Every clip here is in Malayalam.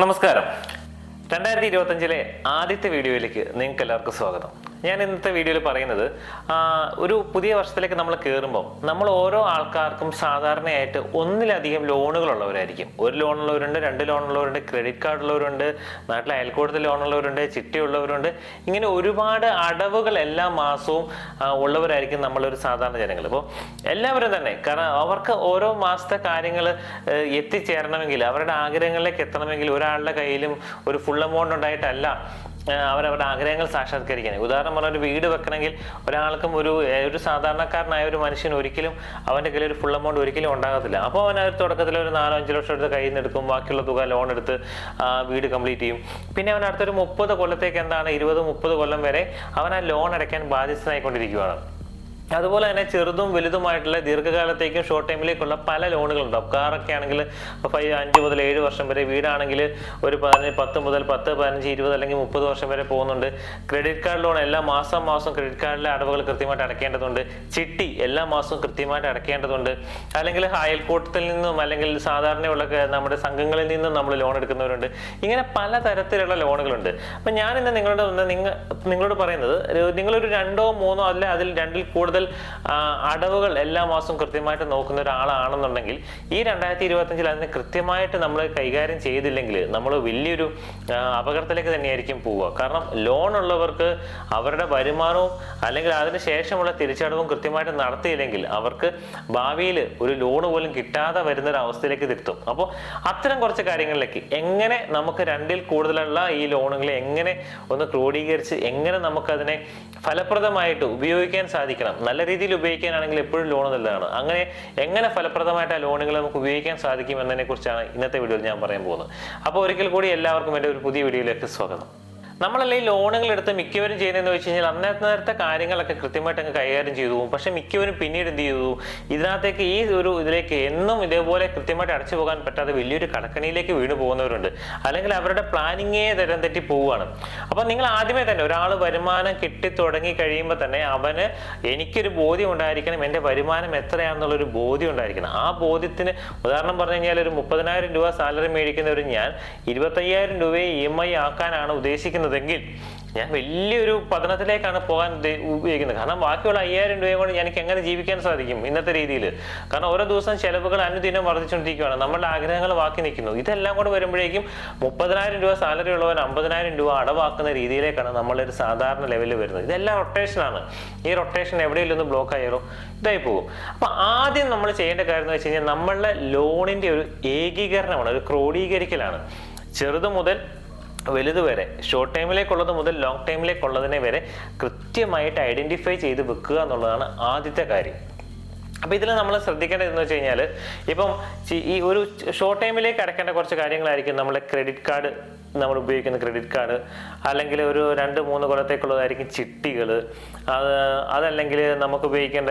നമസ്കാരം. രണ്ടായിരത്തി ഇരുപത്തഞ്ചിലെ ആദ്യത്തെ വീഡിയോയിലേക്ക് നിങ്ങൾക്ക് എല്ലാവർക്കും സ്വാഗതം. ഞാൻ ഇന്നത്തെ വീഡിയോയിൽ പറയുന്നത് ഒരു പുതിയ വർഷത്തിലേക്ക് നമ്മൾ കയറുമ്പോൾ നമ്മൾ ഓരോ ആൾക്കാർക്കും സാധാരണയായിട്ട് ഒന്നിലധികം ലോണുകളുള്ളവരായിരിക്കും. ഒരു ലോണുള്ളവരുണ്ട് രണ്ട് ലോണുള്ളവരുണ്ട് ക്രെഡിറ്റ് കാർഡ് ഉള്ളവരുണ്ട് നാട്ടിലെ അയൽക്കൂട്ടത്തിൽ ലോണുള്ളവരുണ്ട് ചിട്ടിയുള്ളവരുണ്ട്. ഇങ്ങനെ ഒരുപാട് അടവുകൾ എല്ലാ മാസവും ഉള്ളവരായിരിക്കും നമ്മളൊരു സാധാരണ ജനങ്ങൾ. അപ്പോൾ എല്ലാവരും തന്നെ കാരണം അവർക്ക് ഓരോ മാസത്തെ കാര്യങ്ങൾ എത്തിച്ചേരണമെങ്കിൽ അവരുടെ ആഗ്രഹങ്ങളിലേക്ക് എത്തണമെങ്കിൽ ഒരാളുടെ കയ്യിലും ഒരു ഫുൾ എമൗണ്ട് ഉണ്ടായിട്ടല്ല. അവരവരുടെ ആഗ്രഹങ്ങൾ സാക്ഷാത്കരിക്കാൻ ഉദാഹരണം പറഞ്ഞാൽ ഒരു വീട് വെക്കണമെങ്കിൽ ഒരാൾക്കും ഒരു ഒരു സാധാരണക്കാരനായ ഒരു മനുഷ്യൻ ഒരിക്കലും അവന്റെ കയ്യിൽ ഒരു ഫുൾ എമൗണ്ട് ഒരിക്കലും ഉണ്ടാകത്തില്ല. അപ്പോൾ അവൻ ഒരു തുടക്കത്തിൽ ഒരു നാലോ അഞ്ച് ലക്ഷം എടുത്ത് കയ്യിൽ നിന്ന് എടുക്കും ബാക്കിയുള്ള തുക ലോൺ എടുത്ത് വീട് കംപ്ലീറ്റ് ചെയ്യും. പിന്നെ അവൻ അടുത്തൊരു മുപ്പത് കൊല്ലത്തേക്ക് എന്താണ് ഇരുപത് മുപ്പത് കൊല്ലം വരെ അവൻ ആ ലോൺ അടയ്ക്കാൻ ബാധ്യസ്ഥനായിക്കൊണ്ടിരിക്കുകയാണ് അതുപോലെ തന്നെ ചെറുതും വലുതുമായിട്ടുള്ള ദീർഘകാലത്തേക്കും ഷോർട്ട് ടൈമിലേക്കുള്ള പല ലോണുകളുണ്ട് കാറൊക്കെ ആണെങ്കിൽ ഫൈവ് അഞ്ച് മുതൽ ഏഴ് വർഷം വരെ വീടാണെങ്കിൽ ഒരു പതിനഞ്ച് പത്ത് മുതൽ പത്ത് പതിനഞ്ച് ഇരുപത് അല്ലെങ്കിൽ മുപ്പത് വർഷം വരെ പോകുന്നുണ്ട്. ക്രെഡിറ്റ് കാർഡ് ലോൺ എല്ലാ മാസം മാസം ക്രെഡിറ്റ് കാർഡിലെ അടവുകൾ കൃത്യമായിട്ട് അടക്കേണ്ടതുണ്ട് ചിട്ടി എല്ലാ മാസവും കൃത്യമായിട്ട് അടക്കേണ്ടതുണ്ട് അല്ലെങ്കിൽ അയൽക്കൂട്ടത്തിൽ നിന്നും അല്ലെങ്കിൽ സാധാരണയുള്ള നമ്മുടെ സംഘങ്ങളിൽ നിന്നും നമ്മൾ ലോൺ എടുക്കുന്നവരുണ്ട്. ഇങ്ങനെ പല തരത്തിലുള്ള ലോണുകളുണ്ട് അപ്പം ഞാൻ ഇന്ന് നിങ്ങളോട് നിങ്ങളോട് പറയുന്നത് നിങ്ങളൊരു രണ്ടോ മൂന്നോ അല്ല അതിൽ രണ്ടിൽ കൂടുതൽ അടവുകൾ എല്ലാ മാസവും കൃത്യമായിട്ട് നോക്കുന്ന ഒരാളാണെന്നുണ്ടെങ്കിൽ ഈ രണ്ടായിരത്തി ഇരുപത്തഞ്ചിൽ അതിനെ കൃത്യമായിട്ട് നമ്മൾ കൈകാര്യം ചെയ്തില്ലെങ്കിൽ നമ്മൾ വലിയൊരു അപകടത്തിലേക്ക് തന്നെയായിരിക്കും പോവുക. കാരണം ലോൺ ഉള്ളവർക്ക് അവരുടെ വരുമാനവും അല്ലെങ്കിൽ അതിന് ശേഷമുള്ള തിരിച്ചടവും കൃത്യമായിട്ട് നടത്തിയില്ലെങ്കിൽ അവർക്ക് ഭാവിയിൽ ഒരു ലോൺ പോലും കിട്ടാതെ വരുന്ന ഒരു അവസ്ഥയിലേക്ക് തിരുത്തും അപ്പോൾ അത്തരം കുറച്ച് കാര്യങ്ങളിലേക്ക് എങ്ങനെ നമുക്ക് രണ്ടിൽ കൂടുതലുള്ള ഈ ലോണുകളെ എങ്ങനെ ഒന്ന് ക്രോഡീകരിച്ച് എങ്ങനെ നമുക്കതിനെ ഫലപ്രദമായിട്ട് ഉപയോഗിക്കാൻ സാധിക്കണം നല്ല രീതിയിൽ ഉപയോഗിക്കാനാണെങ്കിൽ എപ്പോഴും ലോൺ നല്ലതാണ്. അങ്ങനെ എങ്ങനെ ഫലപ്രദമായിട്ട് ആ ലോണുകൾ നമുക്ക് ഉപയോഗിക്കാൻ സാധിക്കും എന്നതിനെ കുറിച്ചാണ് ഇന്നത്തെ വീഡിയോയിൽ ഞാൻ പറയാൻ പോകുന്നത്. അപ്പോൾ ഒരിക്കൽ കൂടി എല്ലാവർക്കും എന്റെ ഒരു പുതിയ വീഡിയോയിലേക്ക് സ്വാഗതം. നമ്മളല്ലേ ഈ ലോണുകൾ എടുത്ത് മിക്കവരും ചെയ്യുന്നതെന്ന് വെച്ച് കഴിഞ്ഞാൽ അന്നത്തെ നേരത്തെ കാര്യങ്ങളൊക്കെ കൃത്യമായിട്ട് അങ്ങ് കൈകാര്യം ചെയ്തു. പോകും പക്ഷെ മിക്കവരും പിന്നീട് എന്ത് ചെയ്തു? ഇതിനകത്തേക്ക് ഈ ഒരു ഇതിലേക്ക് എന്നും ഇതേപോലെ കൃത്യമായിട്ട് അടച്ചു പോകാൻ പറ്റാതെ വലിയൊരു കടക്കണിയിലേക്ക് വീണ് പോകുന്നവരുണ്ട്. അല്ലെങ്കിൽ അവരുടെ പ്ലാനിങ്ങേ തരം തെറ്റി പോവുകയാണ്. അപ്പം നിങ്ങൾ ആദ്യമേ തന്നെ ഒരാൾ വരുമാനം കിട്ടി തുടങ്ങി കഴിയുമ്പോൾ തന്നെ അവന് എനിക്കൊരു ബോധ്യം ഉണ്ടായിരിക്കണം. എന്റെ വരുമാനം എത്രയാണെന്നുള്ളൊരു ബോധ്യം ഉണ്ടായിരിക്കണം. ആ ബോധ്യത്തിന് ഉദാഹരണം പറഞ്ഞു കഴിഞ്ഞാൽ ഒരു മുപ്പതിനായിരം രൂപ സാലറി മേടിക്കുന്ന ഒരു ഞാൻ ഇരുപത്തയ്യായിരം രൂപയെ ഇ എം ഐ ആക്കാനാണ് ഉദ്ദേശിക്കുന്നതെങ്കിൽ ഞാൻ വലിയൊരു പതനത്തിലേക്കാണ് പോകാൻ ഉപയോഗിക്കുന്നത്. കാരണം ബാക്കിയുള്ള അയ്യായിരം രൂപയും കൊണ്ട് എനിക്ക് എങ്ങനെ ജീവിക്കാൻ സാധിക്കും ഇന്നത്തെ രീതിയിൽ കാരണം ഓരോ ദിവസം ചെലവുകൾ അനുദിനം വർദ്ധിച്ചുകൊണ്ടിരിക്കുകയാണ്. നമ്മളുടെ ആഗ്രഹങ്ങൾ ബാക്കി നിൽക്കുന്നു. ഇതെല്ലാം കൂടെ വരുമ്പോഴേക്കും മുപ്പതിനായിരം രൂപ സാലറി ഉള്ളവൻ അമ്പതിനായിരം രൂപ അടവാക്കുന്ന രീതിയിലേക്കാണ് നമ്മളൊരു സാധാരണ ലെവലിൽ വരുന്നത്. ഇതെല്ലാം റൊട്ടേഷനാണ് ഈ റൊട്ടേഷൻ എവിടെയെങ്കിലും ബ്ലോക്ക് ആയാലോ ഇതായി പോകും. അപ്പൊ ആദ്യം നമ്മൾ ചെയ്യേണ്ട കാര്യം എന്ന് വെച്ച് കഴിഞ്ഞാൽ നമ്മളുടെ ലോണിന്റെ ഒരു ഏകീകരണമാണ് ഒരു ക്രോഡീകരിക്കലാണ്. ചെറുത് മുതൽ വലുത് വരെ ഷോർട്ട് ടൈമിലേക്കുള്ളത് മുതൽ ലോങ് ടൈമിലേക്കുള്ളതിനെ വരെ കൃത്യമായിട്ട് ഐഡന്റിഫൈ ചെയ്ത് വെക്കുക എന്നുള്ളതാണ് ആദ്യത്തെ കാര്യം. അപ്പോൾ ഇതിൽ നമ്മൾ ശ്രദ്ധിക്കേണ്ടത് എന്ന് വെച്ച് കഴിഞ്ഞാൽ ഇപ്പം ഈ ഒരു ഷോർട്ട് ടൈമിലേക്ക് അടക്കേണ്ട കുറച്ച് കാര്യങ്ങളായിരിക്കും നമ്മുടെ ക്രെഡിറ്റ് കാർഡ് നമ്മൾ ഉപയോഗിക്കുന്ന ക്രെഡിറ്റ് കാർഡ് അല്ലെങ്കിൽ ഒരു രണ്ട് മൂന്ന് കൊല്ലത്തേക്കുള്ളതായിരിക്കും ചിട്ടികൾ. അത് അതല്ലെങ്കിൽ നമുക്ക് ഉപയോഗിക്കേണ്ട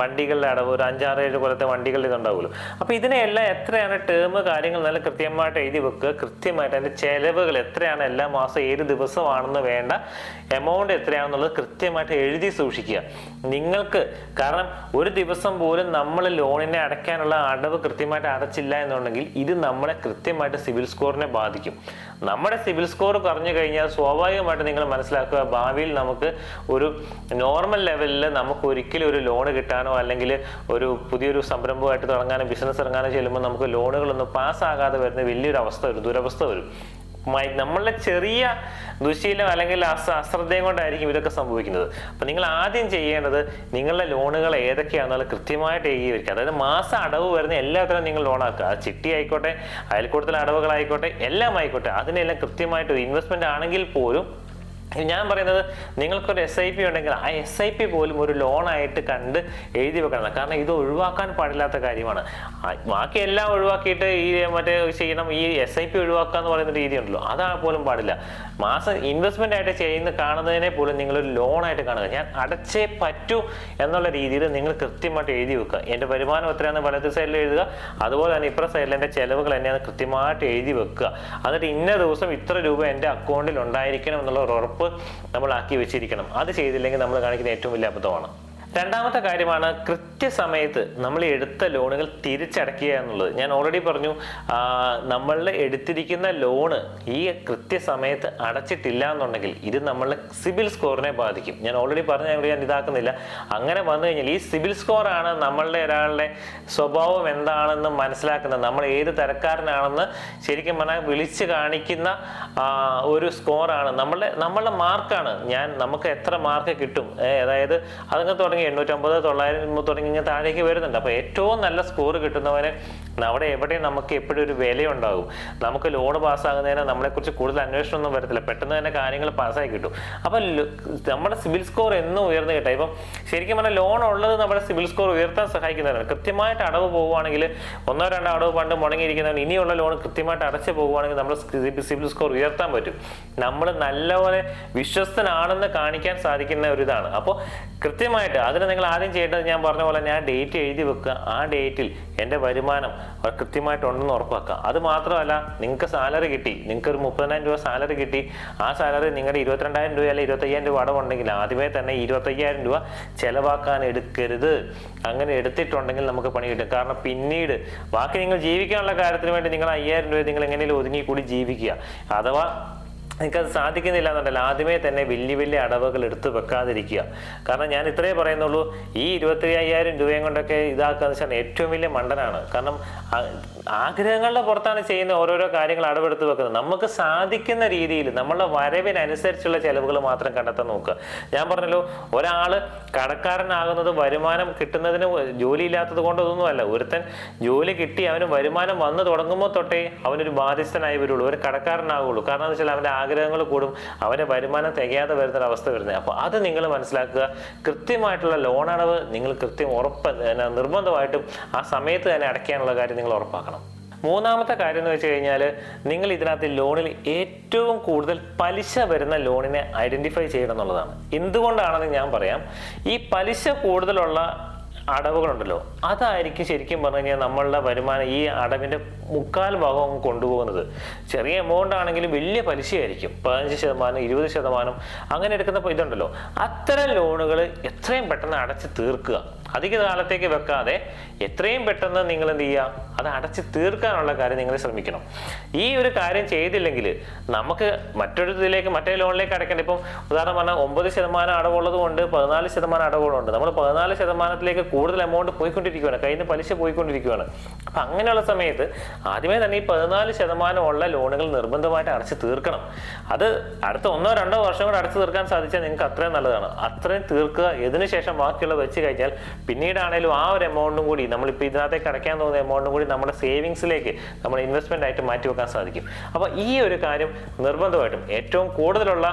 വണ്ടികളുടെ അടവ് ഒരു അഞ്ചാറ് ഏഴ് കൊല്ലത്തെ വണ്ടികളുടെ ഇതുണ്ടാവുമല്ലോ. അപ്പോൾ ഇതിനെല്ലാം എത്രയാണ് ടേം കാര്യങ്ങൾ നല്ല കൃത്യമായിട്ട് എഴുതി വെക്കുക കൃത്യമായിട്ട് അതിന്റെ ചെലവുകൾ എത്രയാണ് എല്ലാ മാസം ഏത് ദിവസമാണെന്ന് വേണ്ട എമൗണ്ട് എത്രയാണെന്നുള്ളത് കൃത്യമായിട്ട് എഴുതി സൂക്ഷിക്കുക. നിങ്ങൾക്ക് കാരണം ഒരു ദിവസം പോലും നമ്മൾ ലോണിനെ അടയ്ക്കാനുള്ള അടവ് കൃത്യമായിട്ട് അടച്ചില്ല എന്നുണ്ടെങ്കിൽ ഇത് നമ്മളെ കൃത്യമായിട്ട് സിവിൽ സ്കോറിനെ ബാധിക്കും. നമ്മുടെ സിവിൽ സ്കോർ കുറഞ്ഞു കഴിഞ്ഞാൽ സ്വാഭാവികമായിട്ട് നിങ്ങൾ മനസ്സിലാക്കുക ഭാവിയിൽ നമുക്ക് ഒരു നോർമൽ ലെവലിൽ നമുക്ക് ഒരിക്കലും ഒരു ലോൺ കിട്ടാനോ അല്ലെങ്കിൽ ഒരു പുതിയൊരു സംരംഭമായിട്ട് തുടങ്ങാനോ ബിസിനസ് ഇറങ്ങാനോ ചെല്ലുമ്പോൾ നമുക്ക് ലോണുകളൊന്നും പാസ്സാകാതെ വരുന്ന വലിയൊരു അവസ്ഥ വരും ദുരവസ്ഥ വരും. നമ്മളുടെ ചെറിയ ദുശീലം അല്ലെങ്കിൽ അശ്രദ്ധയും കൊണ്ടായിരിക്കും ഇതൊക്കെ സംഭവിക്കുന്നത്. അപ്പൊ നിങ്ങൾ ആദ്യം ചെയ്യേണ്ടത് നിങ്ങളുടെ ലോണുകൾ ഏതൊക്കെയാണെന്നുള്ള കൃത്യമായിട്ട് വയ്ക്കുക അതായത് മാസം അടവ് വരുന്ന എല്ലാത്തിനും നിങ്ങൾ ലോൺ ആക്കുക. അത് ചിട്ടി ആയിക്കോട്ടെ അയൽക്കൂട്ടത്തിലെ അടവുകളായിക്കോട്ടെ എല്ലാം ആയിക്കോട്ടെ. അതിനെല്ലാം കൃത്യമായിട്ട് ഇൻവെസ്റ്റ്മെന്റ് ആണെങ്കിൽ പോലും ഞാൻ പറയുന്നത് നിങ്ങൾക്കൊരു എസ് ഐ പി ഉണ്ടെങ്കിൽ ആ എസ് ഐ പി പോലും ഒരു ലോണായിട്ട് കണ്ട് എഴുതി വെക്കണം. കാരണം ഇത് ഒഴിവാക്കാൻ പാടില്ലാത്ത കാര്യമാണ്. ബാക്കി എല്ലാം ഒഴിവാക്കിയിട്ട് ഈ മറ്റേ ചെയ്യണം ഈ എസ് ഐ പി ഒഴിവാക്കുക എന്ന് പറയുന്ന രീതി ഉണ്ടല്ലോ അതാ പോലും പാടില്ല. മാസം ഇൻവെസ്റ്റ്മെന്റ് ആയിട്ട് ചെയ്യുന്ന കാണുന്നതിനെ പോലും നിങ്ങളൊരു ലോണായിട്ട് കാണുക. ഞാൻ അടച്ചേ പറ്റൂ എന്നുള്ള രീതിയിൽ നിങ്ങൾ കൃത്യമായിട്ട് എഴുതി വെക്കുക. എന്റെ വരുമാനം എത്രയാണെന്ന് വലത്ത് സൈഡിൽ എഴുതുക. അതുപോലെ തന്നെ ഇപ്പുറ സൈഡിൽ എന്റെ ചെലവുകൾ എന്നെയാണ് കൃത്യമായിട്ട് എഴുതി വെക്കുക. എന്നിട്ട് ഇന്ന ദിവസം ഇത്ര രൂപ എന്റെ അക്കൗണ്ടിൽ ഉണ്ടായിരിക്കണം എന്നുള്ള ഉറപ്പ് നമ്മൾ ആക്കി വെച്ചിരിക്കണം. അത് ചെയ്തില്ലെങ്കിൽ നമ്മൾ കാണിക്കുന്ന ഏറ്റവും വലിയ അബദ്ധമാണ്. രണ്ടാമത്തെ കാര്യമാണ് കൃത്യസമയത്ത് നമ്മൾ എടുത്ത ലോണുകൾ തിരിച്ചടയ്ക്കുക എന്നുള്ളത്. ഞാൻ ഓൾറെഡി പറഞ്ഞു നമ്മൾ എടുത്തിരിക്കുന്ന ലോണ് ഈ കൃത്യസമയത്ത് അടച്ചിട്ടില്ല എന്നുണ്ടെങ്കിൽ ഇത് നമ്മളുടെ സിബിൽ സ്കോറിനെ ബാധിക്കും. ഞാൻ ഓൾറെഡി പറഞ്ഞ ഞാൻ ഇതാക്കുന്നില്ല. അങ്ങനെ വന്നു കഴിഞ്ഞാൽ ഈ സിബിൽ സ്കോറാണ് നമ്മളുടെ ഒരാളുടെ സ്വഭാവം എന്താണെന്ന് മനസ്സിലാക്കുന്നത്. നമ്മൾ ഏത് തരക്കാരനാണെന്ന് ശരിക്കും പറഞ്ഞാൽ വിളിച്ച് കാണിക്കുന്ന ഒരു സ്കോറാണ്. നമ്മളുടെ നമ്മളുടെ മാർക്കാണ് ഞാൻ നമുക്ക് എത്ര മാർക്ക് കിട്ടും? അതായത് അതങ്ങ് തുടങ്ങി. എണ്ണൂറ്റമ്പത് തൊള്ളായിരം തുടങ്ങി ഇങ്ങനെ താഴേക്ക് വരുന്നുണ്ട്. അപ്പോൾ ഏറ്റവും നല്ല സ്കോർ കിട്ടുന്നവന് അവിടെ എവിടെ നമുക്ക് എപ്പോഴും ഒരു വിലയുണ്ടാകും. നമുക്ക് ലോൺ പാസ്സാകുന്നതിന് നമ്മളെക്കുറിച്ച് കൂടുതൽ അന്വേഷണം ഒന്നും വരത്തില്ല. പെട്ടെന്ന് തന്നെ കാര്യങ്ങൾ പാസ്സായി കിട്ടും. അപ്പം നമ്മുടെ സിബിൽ സ്കോർ എന്നും ഉയർന്നു കിട്ടുക ഇപ്പം ശരിക്കും പറഞ്ഞാൽ ലോൺ ഉള്ളത് നമ്മുടെ സിബിൽ സ്കോർ ഉയർത്താൻ സഹായിക്കുന്നതാണ് കൃത്യമായിട്ട് അടവ് പോവുകയാണെങ്കിൽ ഒന്നോ രണ്ടോ അടവ് പണ്ട് മുടങ്ങിയിരിക്കുന്നവൻ ഇനിയുള്ള ലോൺ കൃത്യമായിട്ട് അടച്ചു പോകുവാണെങ്കിൽ നമ്മുടെ സിബിൽ സ്കോർ ഉയർത്താൻ പറ്റും. നമ്മൾ നല്ലപോലെ വിശ്വസ്തനാണെന്ന് കാണിക്കാൻ സാധിക്കുന്ന ഒരു ഇതാണ് അപ്പോൾ കൃത്യമായിട്ട് അതിന് നിങ്ങൾ ആദ്യം ചെയ്യേണ്ടത് ഞാൻ പറഞ്ഞ പോലെ ഞാൻ ഡേറ്റ് എഴുതി വെക്കുക. ആ ഡേറ്റിൽ എന്റെ വരുമാനം കൃത്യമായിട്ടുണ്ടെന്ന് ഉറപ്പാക്കുക. അത് മാത്രമല്ല നിങ്ങൾക്ക് സാലറി കിട്ടി. നിങ്ങൾക്ക് ഒരു മുപ്പതിനായിരം രൂപ സാലറി കിട്ടി. ആ സാലറി നിങ്ങളുടെ ഇരുപത്തിരണ്ടായിരം രൂപ അല്ലെങ്കിൽ ഇരുപത്തയ്യായിരം രൂപ അടവുണ്ടെങ്കിൽ ആദ്യമേ തന്നെ ഇരുപത്തയ്യായിരം രൂപ ചിലവാക്കാൻ എടുക്കരുത്. അങ്ങനെ എടുത്തിട്ടുണ്ടെങ്കിൽ നമുക്ക് പണി കിട്ടും. കാരണം പിന്നീട് ബാക്കി നിങ്ങൾ ജീവിക്കാനുള്ള കാര്യത്തിന് വേണ്ടി നിങ്ങൾ അയ്യായിരം രൂപ നിങ്ങൾ എങ്ങനെയും ഒതുങ്ങി കൂടി ജീവിക്കുക. അഥവാ നിങ്ങൾക്കത് സാധിക്കുന്നില്ല എന്നുണ്ടല്ലോ ആദ്യമേ തന്നെ വലിയ വലിയ അടവുകൾ എടുത്ത് വെക്കാതിരിക്കുക. കാരണം ഞാൻ ഇത്രയേ പറയുന്നുള്ളൂ ഈ ഇരുപത്തി അയ്യായിരം രൂപയും കൊണ്ടൊക്കെ ഇതാക്കുക എന്ന് വെച്ചാൽ ഏറ്റവും വലിയ മണ്ടനാണ്. കാരണം ആഗ്രഹങ്ങളുടെ പുറത്താണ് ചെയ്യുന്ന ഓരോരോ കാര്യങ്ങൾ അടവെടുത്ത് വെക്കുന്നത്. നമുക്ക് സാധിക്കുന്ന രീതിയിൽ നമ്മളുടെ വരവിനനുസരിച്ചുള്ള ചെലവുകൾ മാത്രം കണ്ടെത്താൻ നോക്കുക. ഞാൻ പറഞ്ഞല്ലോ ഒരാൾ കടക്കാരനാകുന്നത് വരുമാനം കിട്ടുന്നതിന് ജോലി ഇല്ലാത്തത് കൊണ്ടൊന്നുമല്ല ഒരുത്തൻ ജോലി കിട്ടി അവന് വരുമാനം വന്നു തുടങ്ങുമ്പോൾ തൊട്ടേ അവനൊരു ബാധ്യസ്ഥനായി വരുള്ളൂ. ഒരു കടക്കാരനാകുള്ളൂ കാരണം എന്ന് വെച്ചാൽ അവന്റെ ആഗ്രഹങ്ങൾ കൂടും അവന്റെ വരുമാനം തികയാതെ വരുന്നൊരു അവസ്ഥ വരുന്നത് അപ്പോൾ അത് നിങ്ങൾ മനസ്സിലാക്കുക. കൃത്യമായിട്ടുള്ള ലോൺ അടവ് നിങ്ങൾ കൃത്യം ഉറപ്പ് നിർബന്ധമായിട്ടും ആ സമയത്ത് തന്നെ അടയ്ക്കാനുള്ള കാര്യം നിങ്ങൾ ഉറപ്പാക്കണം. മൂന്നാമത്തെ കാര്യം എന്ന് വെച്ച് കഴിഞ്ഞാൽ നിങ്ങൾ ഇതിനകത്ത് ലോണിൽ ഏറ്റവും കൂടുതൽ പലിശ വരുന്ന ലോണിനെ ഐഡന്റിഫൈ ചെയ്യണം എന്നുള്ളതാണ്. എന്തുകൊണ്ടാണെന്ന് ഞാൻ പറയാം. ഈ പലിശ കൂടുതലുള്ള അടവുകളുണ്ടല്ലോ. അതായിരിക്കും ശരിക്കും പറഞ്ഞു കഴിഞ്ഞാൽ നമ്മളുടെ വരുമാനം ഈ അടവിന്റെ മുക്കാൽ ഭാഗം കൊണ്ടുപോകുന്നത്. ചെറിയ എമൗണ്ട് ആണെങ്കിലും വലിയ പലിശയായിരിക്കും. പതിനഞ്ച് ശതമാനം ഇരുപത് ശതമാനം അങ്ങനെ എടുക്കുന്ന ഇതുണ്ടല്ലോ. അത്തരം ലോണുകൾ എത്രയും പെട്ടെന്ന് അടച്ച് തീർക്കുക. അധിക കാലത്തേക്ക് വെക്കാതെ എത്രയും പെട്ടെന്ന് നിങ്ങൾ എന്ത് ചെയ്യുക? അത് അടച്ച് തീർക്കാനുള്ള കാര്യം നിങ്ങൾ ശ്രമിക്കണം. ഈ ഒരു കാര്യം ചെയ്തില്ലെങ്കിൽ നമുക്ക് മറ്റൊരു ഇതിലേക്ക് മറ്റേ ലോണിലേക്ക് അടയ്ക്കേണ്ട. ഇപ്പം ഉദാഹരണം പറഞ്ഞാൽ ഒമ്പത് ശതമാനം അടവുള്ളത് കൊണ്ട് പതിനാല് ശതമാനം അടവുകളുണ്ട്. നമ്മൾ പതിനാല് ശതമാനത്തിലേക്ക് കൂടുതൽ എമൗണ്ട് പോയിക്കൊണ്ടിരിക്കുകയാണ് കയ്യിൽ നിന്ന് പലിശ പോയിക്കൊണ്ടിരിക്കുകയാണ് അപ്പം അങ്ങനെയുള്ള സമയത്ത് ആദ്യമേ തന്നെ ഈ പതിനാല് ശതമാനമുള്ള ലോണുകൾ നിർബന്ധമായിട്ട് അടച്ച് തീർക്കണം. അത് അടുത്ത ഒന്നോ രണ്ടോ വർഷം കൂടെ അടച്ചു തീർക്കാൻ സാധിച്ചാൽ നിങ്ങൾക്ക് അത്രയും നല്ലതാണ്. അത്രയും തീർക്കുക ഇതിന് ശേഷം ബാക്കിയുള്ള വെച്ച് കഴിഞ്ഞാൽ പിന്നീടാണേലും ആ ഒരു എമൗണ്ടും കൂടി നമ്മളിപ്പോൾ ഇതിനകത്തേക്ക് അടയ്ക്കാൻ തോന്നുന്ന എമൗണ്ടും കൂടി നമ്മുടെ സേവിങ്സിലേക്ക് നമ്മുടെ ഇൻവെസ്റ്റ്മെന്റ് ആയിട്ട് മാറ്റി വെക്കാൻ സാധിക്കും. അപ്പോൾ ഈ ഒരു കാര്യം നിർബന്ധമായിട്ടും ഏറ്റവും കൂടുതലുള്ള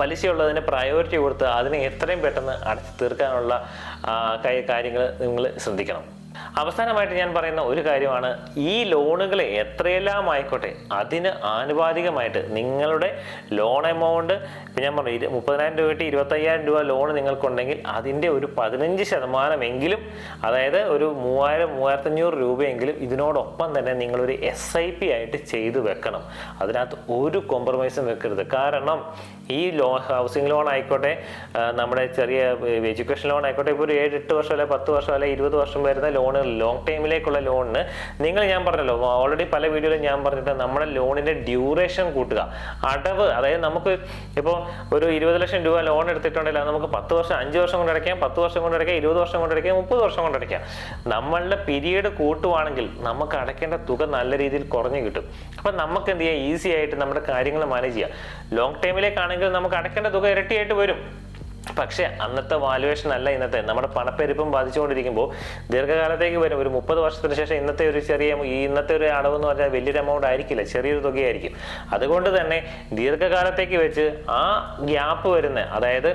പലിശയുള്ളതിന് പ്രയോറിറ്റി കൊടുത്ത് അതിനെ എത്രയും പെട്ടെന്ന് അടച്ചു തീർക്കാനുള്ള കാര്യങ്ങൾ നിങ്ങൾ ശ്രദ്ധിക്കണം. അവസാനമായിട്ട് ഞാൻ പറയുന്ന ഒരു കാര്യമാണ് ഈ ലോണുകളെ എത്രയെല്ലാം ആയിക്കോട്ടെ അതിന് ആനുപാതികമായിട്ട് നിങ്ങളുടെ ലോൺ എമൗണ്ട് ഞാൻ പറഞ്ഞു ഇരു- മുപ്പതിനായിരം രൂപ ഇരുപത്തയ്യായിരം രൂപ ലോൺ നിങ്ങൾക്കുണ്ടെങ്കിൽ അതിന്റെ ഒരു പതിനഞ്ച് ശതമാനമെങ്കിലും അതായത് ഒരു മൂവായിരം മൂവായിരത്തഞ്ഞൂറ് രൂപയെങ്കിലും ഇതിനോടൊപ്പം തന്നെ നിങ്ങളൊരു എസ് ഐ പി ആയിട്ട് ചെയ്തു വെക്കണം. അതിനകത്ത് ഒരു കോംപ്രമൈസും വെക്കരുത്. കാരണം ഈ ലോ ഹൗസിംഗ് ലോൺ ആയിക്കോട്ടെ നമ്മുടെ ചെറിയ എഡ്യൂക്കേഷൻ ലോൺ ആയിക്കോട്ടെ ഇപ്പോൾ ഒരു ഏഴ് എട്ട് വർഷം അല്ലെ പത്ത് വർഷം അല്ലെ ഇരുപത് വർഷം വരുന്ന ലോങ് ടൈമിലേക്കുള്ള ലോണിന് നിങ്ങൾ ഞാൻ പറഞ്ഞല്ലോ ഓൾറെഡി പല വീഡിയോയിലും ഞാൻ പറഞ്ഞിട്ട് നമ്മുടെ ലോണിന്റെ ഡ്യൂറേഷൻ കൂട്ടുക. അടവ് അതായത് നമുക്ക് ഇപ്പോൾ ഒരു ഇരുപത് ലക്ഷം രൂപ ലോൺ എടുത്തിട്ടുണ്ടെങ്കിൽ നമുക്ക് പത്ത് വർഷം അഞ്ച് വർഷം കൊണ്ട് അടയ്ക്കാം പത്ത് വർഷം കൊണ്ട് അടയ്ക്കാം ഇരുപത് വർഷം കൊണ്ട് അടയ്ക്കാം മുപ്പത് വർഷം കൊണ്ട് അടയ്ക്കാം. നമ്മളുടെ പിരീഡ് കൂട്ടുവാണെങ്കിൽ നമുക്ക് അടയ്ക്കേണ്ട തുക നല്ല രീതിയിൽ കുറഞ്ഞു കിട്ടും. അപ്പം നമുക്ക് എന്ത് ചെയ്യാം? ഈസി ആയിട്ട് നമ്മുടെ കാര്യങ്ങൾ മാനേജ് ചെയ്യാം. ലോങ് ടൈമിലേക്കാണെങ്കിൽ നമുക്ക് അടയ്ക്കേണ്ട തുക ഇരട്ടിയായിട്ട് വരും. പക്ഷേ അന്നത്തെ വാലുവേഷൻ അല്ല ഇന്നത്തെ. നമ്മുടെ പണപ്പെരുപ്പം ബാധിച്ചുകൊണ്ടിരിക്കുമ്പോൾ ദീർഘകാലത്തേക്ക് വരും. ഒരു മുപ്പത് വർഷത്തിന് ശേഷം ഇന്നത്തെ ഒരു ചെറിയ ഈ ഇന്നത്തെ ഒരു അടവ് എന്ന് പറഞ്ഞാൽ വലിയൊരു എമൗണ്ട് ആയിരിക്കില്ല. ചെറിയൊരു തുകയായിരിക്കും. അതുകൊണ്ട് തന്നെ ദീർഘകാലത്തേക്ക് വെച്ച് ആ ഗ്യാപ്പ് വരുന്ന അതായത്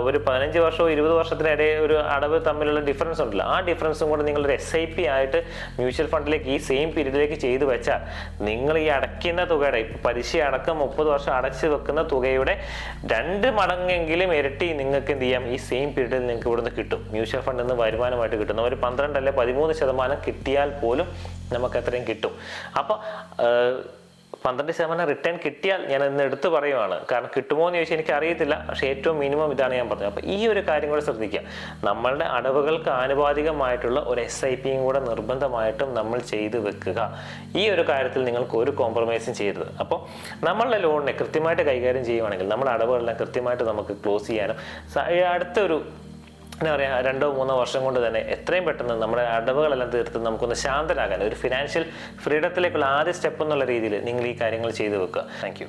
ഒരു പതിനഞ്ച് വർഷവും ഇരുപത് വർഷത്തിനിടെ ഒരു അടവ് തമ്മിലുള്ള ഡിഫറൻസ് ഉണ്ടല്ലോ. ആ ഡിഫറൻസും കൂടെ നിങ്ങളൊരു എസ് ഐ പി ആയിട്ട് മ്യൂച്വൽ ഫണ്ടിലേക്ക് ഈ സെയിം പീരീഡിലേക്ക് ചെയ്തു വെച്ചാൽ നിങ്ങൾ ഈ അടയ്ക്കുന്ന തുകയുടെ പലിശ അടക്കം മുപ്പത് വർഷം അടച്ചു വെക്കുന്ന തുകയുടെ രണ്ട് മടങ്ങെങ്കിലും ഇരട്ടി നിങ്ങൾക്ക് എന്ത് ചെയ്യാം? ഈ സെയിം പീരീഡിൽ നിങ്ങൾക്ക് ഇവിടുന്ന് കിട്ടും. മ്യൂച്വൽ ഫണ്ടിൽ നിന്ന് വരുമാനമായിട്ട് കിട്ടുന്ന ഒരു പന്ത്രണ്ട് അല്ലെ പതിമൂന്ന് ശതമാനം കിട്ടിയാൽ പോലും നമുക്ക് അത്രയും കിട്ടും. അപ്പോൾ പന്ത്രണ്ട് ശതമാനം റിട്ടേൺ കിട്ടിയാൽ ഞാൻ ഇന്ന് എടുത്തു പറയുവാണ്. കാരണം കിട്ടുമോ എന്ന് ചോദിച്ചാൽ എനിക്ക് അറിയത്തില്ല പക്ഷേ ഏറ്റവും മിനിമം ഇതാണ് ഞാൻ പറഞ്ഞത്. അപ്പോൾ ഈ ഒരു കാര്യം കൂടെ ശ്രദ്ധിക്കുക. നമ്മളുടെ അടവുകൾക്ക് ആനുപാതികമായിട്ടുള്ള ഒരു എസ് ഐ പിയും കൂടെ നിർബന്ധമായിട്ടും നമ്മൾ ചെയ്തു വെക്കുക. ഈ ഒരു കാര്യത്തിൽ നിങ്ങൾക്ക് ഒരു കോംപ്രമൈസും ചെയ്യരുത്. അപ്പോൾ നമ്മളുടെ ലോണിനെ കൃത്യമായിട്ട് കൈകാര്യം ചെയ്യുവാണെങ്കിൽ നമ്മുടെ അടവുകളെല്ലാം കൃത്യമായിട്ട് നമുക്ക് ക്ലോസ് ചെയ്യാനും അടുത്തൊരു എന്താ പറയുക രണ്ടോ മൂന്നോ വർഷം കൊണ്ട് തന്നെ എത്രയും പെട്ടെന്ന് നമ്മുടെ അടവുകളെല്ലാം തീർത്ത് നമുക്കൊന്ന് ശാന്തരാകാൻ ഒരു ഫിനാൻഷ്യൽ ഫ്രീഡത്തിലേക്കുള്ള ആദ്യ സ്റ്റെപ്പ് എന്നുള്ള രീതിയിൽ നിങ്ങൾ ഈ കാര്യങ്ങൾ ചെയ്തു വെക്കുക. താങ്ക്